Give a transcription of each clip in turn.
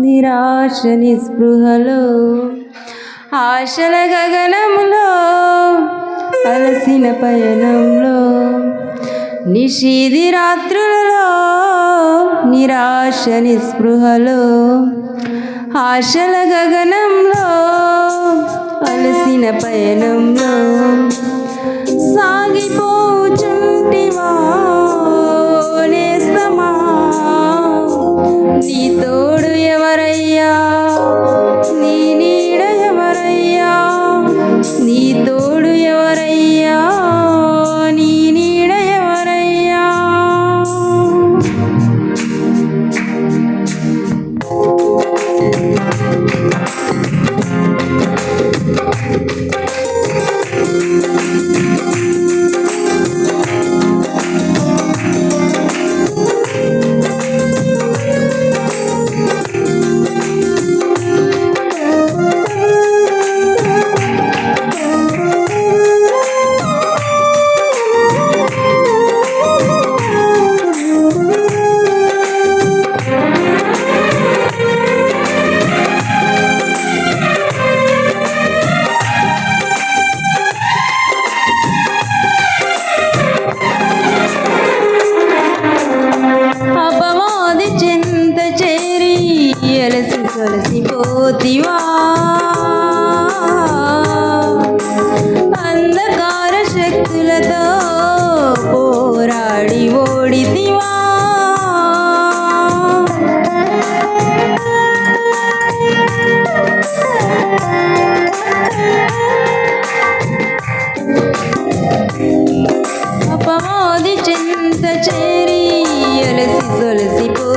నిరాశ నిస్పృహలో ఆశల గగనంలో అలసిన పయనంలో నిషీది రాత్రులలో నిరాశ నిస్పృహలో ఆశల గగనంలో అలసిన పయనంలో. Zolzi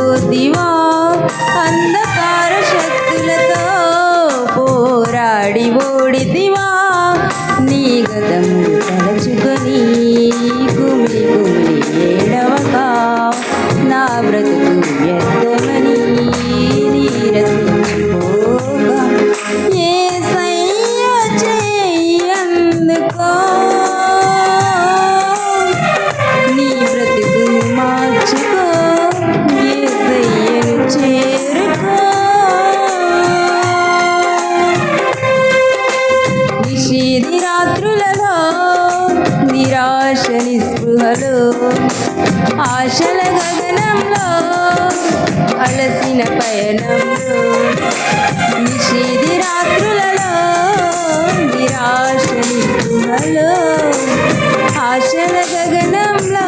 నిస్పృహలో ఆశల గగనంలో అలసిన పయనంలో నిషేధి రాత్రులలో నిరాశ నిస్పృహలో ఆశల గగనంలో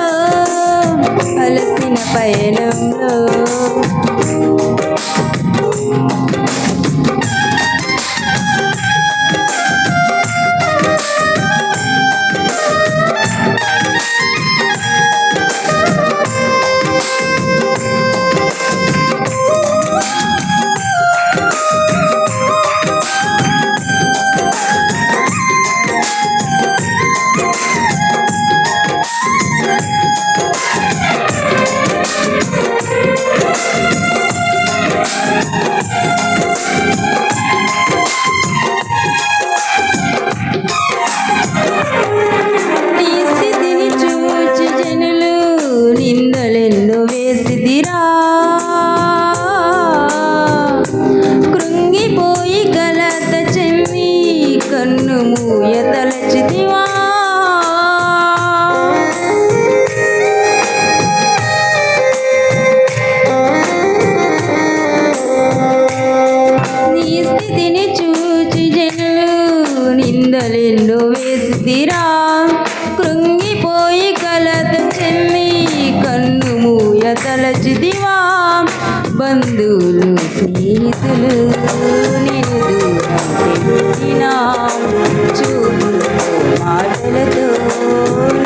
అలసిన పయనంలో. తలచిదివా నీ స్థితిని చూచి జనులు నిందలెన్నో వేసిదిరా కృంగిపోయి కలత చెల్లి కన్ను మూయ తలచిదివా బంధువులు స్నేహితులు నేను దూరం మాటలతో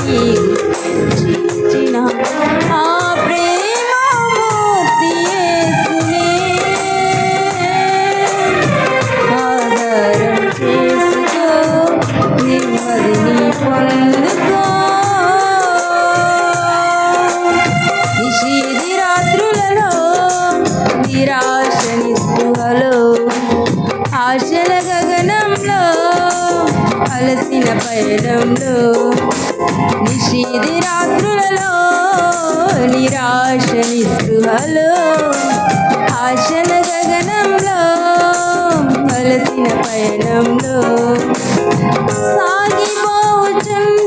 నీకు ఆ ప్రేమమూర్తి యేసునే ఆధారం చేసుకో నెమ్మదిని పొందుకో రాత్రులలో నిరాశ నిస్పృహలో ఆశల గగనంలో అలసిన పయనంలో నిషేధి రాత్రులలో నిరాశ నిస్పృహలో ఆశల గగనంలో అలసిన పయనంలో సాగిపోచున్న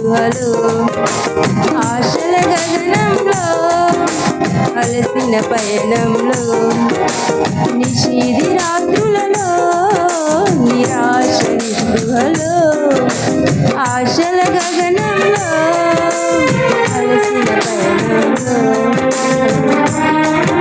ఊహలు ఆశల గగనంలో అలసిన పయనంలో నిషీది రాత్రులలో